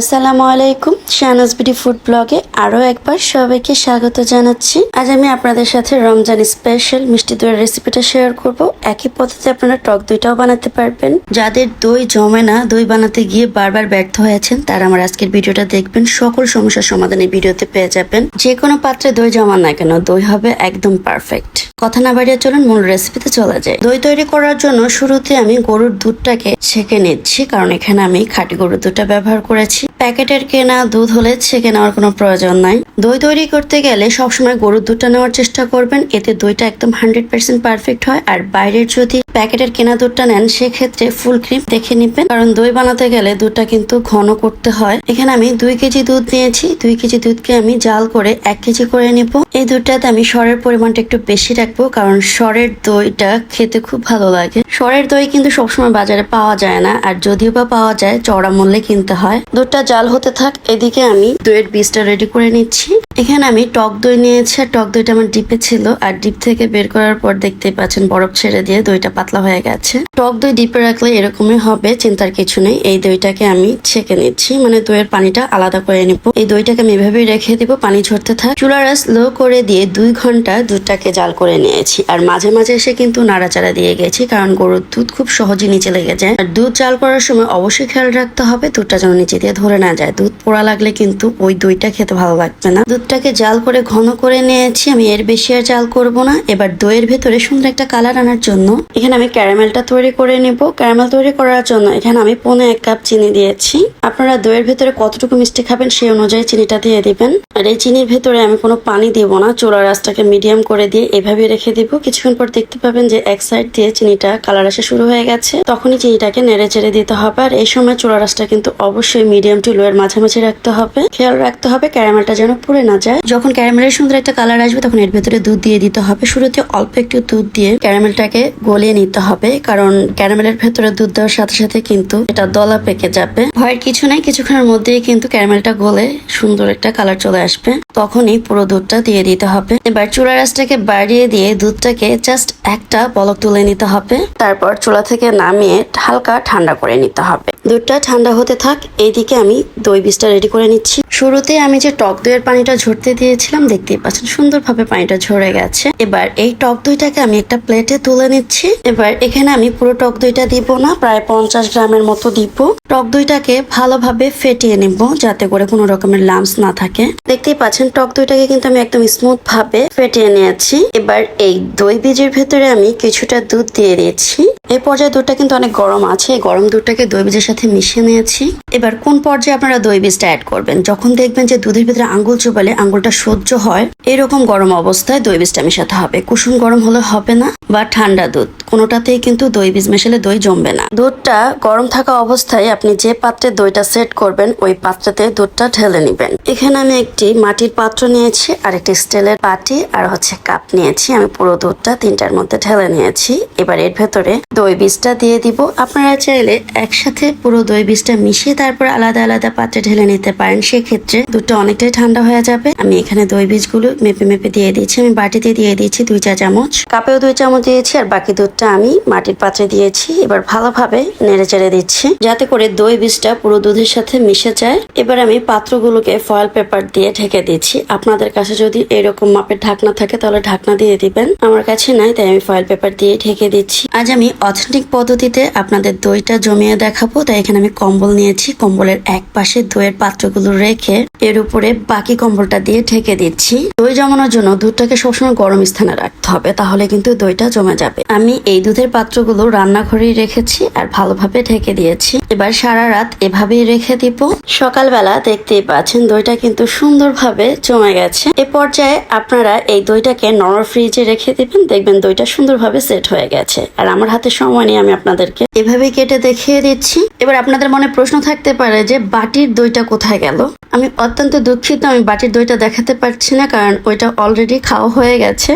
আসসালামু আলাইকুম, Shahnaz BD food ব্লগে আরও একবার সবাইকে স্বাগত জানাচ্ছি। আজ আমি আপনাদের সাথে রমজান স্পেশাল মিষ্টি দইয়ের রেসিপিটা শেয়ার করব। একই পদ্ধতিতে আপনারা টক দইটাও বানাতে পারবেন। যাদের দই জমে না, দই বানাতে গিয়ে বারবার ব্যর্থ হয়েছেন তারা আমার আজকের ভিডিওটা দেখবেন, সকল সমস্যার সমাধান এই ভিডিওতে পেয়ে যাবেন। যে কোনো পাত্রে দই জমা না কেন, দই হবে একদম পারফেক্ট কথা না বাড়িয়ে চলুন মূল রেসিপিতে চলে যায় দই তৈরি করার জন্য শুরুতে আমি গরুর দুধটাকে ছেঁকে নিচ্ছি, কারণ এখানে আমি খাঁটি গরুর দুধটা ব্যবহার করেছি। প্যাকেটের কেনা দুধ হলে ছেঁকে নেওয়ার কোনো প্রয়োজন নাই। দই তৈরি করতে গেলে সবসময় গরুর দুধটা নেওয়ার চেষ্টা করবেন, এতে দইটা একদম হান্ড্রেড পার্সেন্ট পারফেক্ট হয়। আর বাইরের যদি প্যাকেটের কেনা দুধটা নেন, সেক্ষেত্রে ফুল ক্রিম দেখে নিবেন। কারণ দই বানাতে গেলে দুধটা কিন্তু ঘন করতে হয়। এখানে আমি দুই কেজি দুধ নিয়েছি। দুই কেজি দুধকে আমি জাল করে এক কেজি করে নিব। এই দুধটাতে আমি সরের পরিমাণটা একটু বেশি রাখব কারণ সরের দইটা খেতে খুব ভালো লাগে। সরের দই কিন্তু সবসময় বাজারে পাওয়া যায় না, আর যদিও বা পাওয়া যায় চড়া মূল্যে কিনতে হয়। দুধটা জাল হতে থাক, এদিকে আমি দইয়ের বীজটা রেডি করে নিচ্ছি। এখানে আমি টক দই নিয়েছি টক দইটা আমার ডিপে ছিল, আর ডিপ থেকে বের করার পর দেখতে পাচ্ছেন বরফ ছেড়ে দিয়ে দইটা পাতলা হয়ে গেছে। টক দই ডিপে রাখলে এরকমই হবে, চিন্তার কিছু নেই। এই দইটাকে আমি ছেঁকে নিচ্ছি মানে দইয়ের পানিটা আলাদা করে নিব। এই দইটাকে আমি এভাবেই রেখে দিব, পানি ঝরতে থাক। চুলার লো করে দিয়ে দুই ঘণ্টা দুধটাকে জাল করে নিয়েছি, আর মাঝে মাঝে এসে কিন্তু নাড়াচাড়া দিয়ে গেছি, কারণ গরুর দুধ খুব সহজে নিচে লেগে যায়। আর দুধ জাল করার সময় অবশ্যই খেয়াল রাখতে হবে, দুধটা যেন নিচে দিয়ে ধরে না যায়। দুধ পোড়া লাগলে কিন্তু ওই দইটা খেতে ভালো লাগবে না। দুধটাকে জাল করে ঘন করে নিয়েছি। আমি এর বেশি আর জাল করব না। এবার দইয়ের ভেতরে সুন্দর একটা কালার আনার জন্য এখানে আমি ক্যারামেলটা তৈরি করে নেব। ক্যারামেল তৈরি করার জন্য এখানে আমি পনে এক কাপ চিনি দিয়েছি। আপনারা দইয়ের ভেতরে কতটুকু মিষ্টি খাবেন সেই অনুযায়ী চিনিটা দিয়ে দিবেন। আর এই চিনির ভেতরে আমি কোনো পানি দিব না। চুলার আঁচটাকে মিডিয়াম করে দিয়ে এভাবে রেখে দিব। কিছুক্ষণ পর দেখতে পাবেন যে এক সাইড দিয়ে চিনিটা কালার আসা শুরু হয়ে গেছে। তখনই চিনিটাকে নেড়ে চেড়ে দিতে হবে। আর এই সময় চুলার আঁচটা কিন্তু অবশ্যই মিডিয়াম টু লো এর মাঝামাঝি রাখতে হবে। খেয়াল রাখতে হবে ক্যারামেলটা যেন পুড়ে না যায়। যখন ক্যারামেলের সুন্দর একটা কালার আসবে, তখন এর ভেতরে দুধ দিয়ে দিতে হবে। শুরুতে অল্প একটু দুধ দিয়ে ক্যারামেলটাকে গলিয়ে নিতে হবে, কারণ ক্যারামেলের ভেতরে দুধ দেওয়ার সাথে সাথে কিন্তু এটা দলা পেকে যাবে। ভয়ের কিছু নাই, কিছুক্ষণের মধ্যেই কিন্তু ক্যারামেলটা গলে সুন্দর একটা কালার চলে আসবে। তখনই পুরো দুধটা দিয়ে দিতে হবে। এবার চুলার রাসটাকে বাড়িয়ে দিয়ে দুধটাকে জাস্ট একটা বলক তুলে নিতে হবে। তারপর চুলা থেকে নামিয়ে হালকা ঠান্ডা করে নিতে হবে। দুধটা ঠান্ডা হতে থাক, এইদিকে আমি দই বীজটা রেডি করে নিচ্ছি। শুরুতে আমি যে টক দইয়ের পানিটা ঝরতে দিয়েছিলাম, দেখতেই পাচ্ছেন সুন্দরভাবে পানিটা ঝরে গেছে। এবার এই টক দইটাকে আমি একটা প্লেটে তুলে নিচ্ছি। এবার এখানে আমি পুরো টক দইটা দিব না, প্রায় পঞ্চাশ গ্রামের মতো দিব। টক দইটাকে ভালোভাবে ফেটিয়ে নিব, যাতে করে কোনো রকমের লামস না থাকে। দেখতেই পাচ্ছেন, টক দইটাকে কিন্তু আমি একদম স্মুথ ভাবে ফেটিয়ে নিয়েছি। এবার এই দই বীজের ভেতরে আমি কিছুটা দুধ দিয়ে দিয়েছি। এই পর্যায়ে দুধটা কিন্তু অনেক গরম আছে। গরম দুধটাকে দই বীজের সাথে মিশিয়ে নিয়েছি। এবার কোন পর্যায়ে আপনারা দই বীজটা অ্যাড করবেন? যখন দেখবেন যে দুধের ভিতরে আঙ্গুল চুবালে আঙ্গুলটা সহ্য হয়, এরকম গরম অবস্থায় দই বীজটা মেশাতে হবে। কুসুম গরম হলে হবে না বা ঠান্ডা দুধ। কোনোটাতেই কিন্তু দই বীজ মেশালে দই জমবে না। দুধটা গরম থাকা অবস্থায় আপনি যে পাত্রে দইটা সেট করবেন, ওই পাত্রতে দুধটা ঢেলে নেবেন। এখানে আমি একটি মাটির পাত্র নিয়েছি, আর একটি স্টিলের বাটি, আর হচ্ছে কাপ নিয়েছি। আমি পুরো দুধটা তিনটার মধ্যে ঢেলে নিয়েছি। এবার এর ভেতরে দই বীজটা দিয়ে দিব। আপনারা চাইলে একসাথে পুরো দই বীজটা মিশিয়ে তারপর আলাদা আলাদা পাত্রে ঢেলে নিতে পারেন। সেক্ষেত্রে দুধটা অনেকটাই ঠান্ডা হয়ে যাবে। আমি এখানে দই বীজগুলো মেপে মেপে দিয়ে দিয়েছি। আমি বাটিতে দিয়ে দিয়েছি দুই চা চামচ। কাপেও দুই চামচ দিয়েছি, আর বাকি দুধটা আমি মাটির পাত্রে দিয়েছি। এবার ভালোভাবে নেড়ে চেড়ে দিচ্ছি, যাতে করে দই বীজটা পুরো দুধের সাথে মিশে যায়। এবার আমি পাত্রগুলোকে ফয়েল পেপার দিয়ে ঢেকে দিচ্ছি। আপনাদের কাছে যদি এরকম মাপের ঢাকনা থাকে, তাহলে ঢাকনা দিয়ে দিবেন। আমার কাছে নাই, তাই আমি ফয়েল পেপার দিয়ে ঢেকে দিচ্ছি। আজ আমি অথেন্টিক পদ্ধতিতে আপনাদের দইটা জমিয়ে দেখাবো। তাই এখানে আমি কম্বল নিয়েছি। কম্বলের এক পাশে দইয়ের পাত্রগুলো রেখে এর উপরে বাকি কম্বলটা দিয়ে ঢেকে দিচ্ছি। দই জমানোর জন্য দুধটাকে সবসময় গরম স্থানে রাখতে হবে, তাহলে কিন্তু দইটা জমে যাবে। আমি এই দুধের পাত্রগুলো রান্নাঘরেই রেখেছি আর ভালোভাবে ঢেকে দিয়েছি। এবার সারা রাত এভাবেই রেখে দিব। সকালবেলা দেখতেই পাচ্ছেন দইটা কিন্তু সুন্দরভাবে জমে গেছে। এ পর্যায়ে আপনারা এই দইটাকে নরম ফ্রিজে রেখে দিবেন, দেখবেন দইটা সুন্দরভাবে সেট হয়ে গেছে। আর আমার হাতে সময় নিয়ে আমি আপনাদেরকে এভাবে কেটে দেখিয়ে দিচ্ছি। এবার আপনাদের মনে প্রশ্ন থাকতে পারে যে, বাটির দইটা কোথায় গেল? আমি অত্যন্ত দুঃখিত, আমি বাটির দইটা দেখাতে পারছি না, কারণ ওইটা অলরেডি খাওয়া হয়ে গেছে।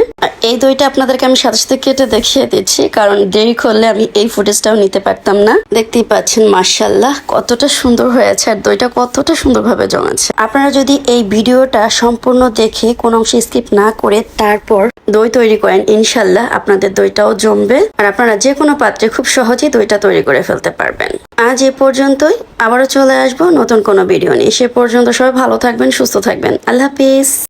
এই দইটা আপনাদেরকে আমি সাথে সাথে কেটে দেখিয়ে দিচ্ছি, কারণ দেরি করলে আমি এই ফুটেজটাও নিতে পারতাম না। দেখতেই পাচ্ছেন মার্শাল্লাহ কতটা সুন্দর হয়েছে আর দইটা কতটা সুন্দরভাবে জমেছে। আপনারা যদি এই ভিডিওটা সম্পূর্ণ দেখে কোনো অংশে স্কিপ না করে তারপর দই তৈরি করেন ইনশাল্লাহ আপনাদের দইটাও জমবে আর আপনারা যে কোনো পাত্রে খুব সহজেই দইটা তৈরি করে ফেলতে পারবেন। আজ এ পর্যন্তই, আবারও চলে আসব নতুন কোনো ভিডিও নিয়ে। সে পর্যন্ত সবাই ভালো থাকবেন, সুস্থ থাকবেন। আল্লাহ হাফিজ।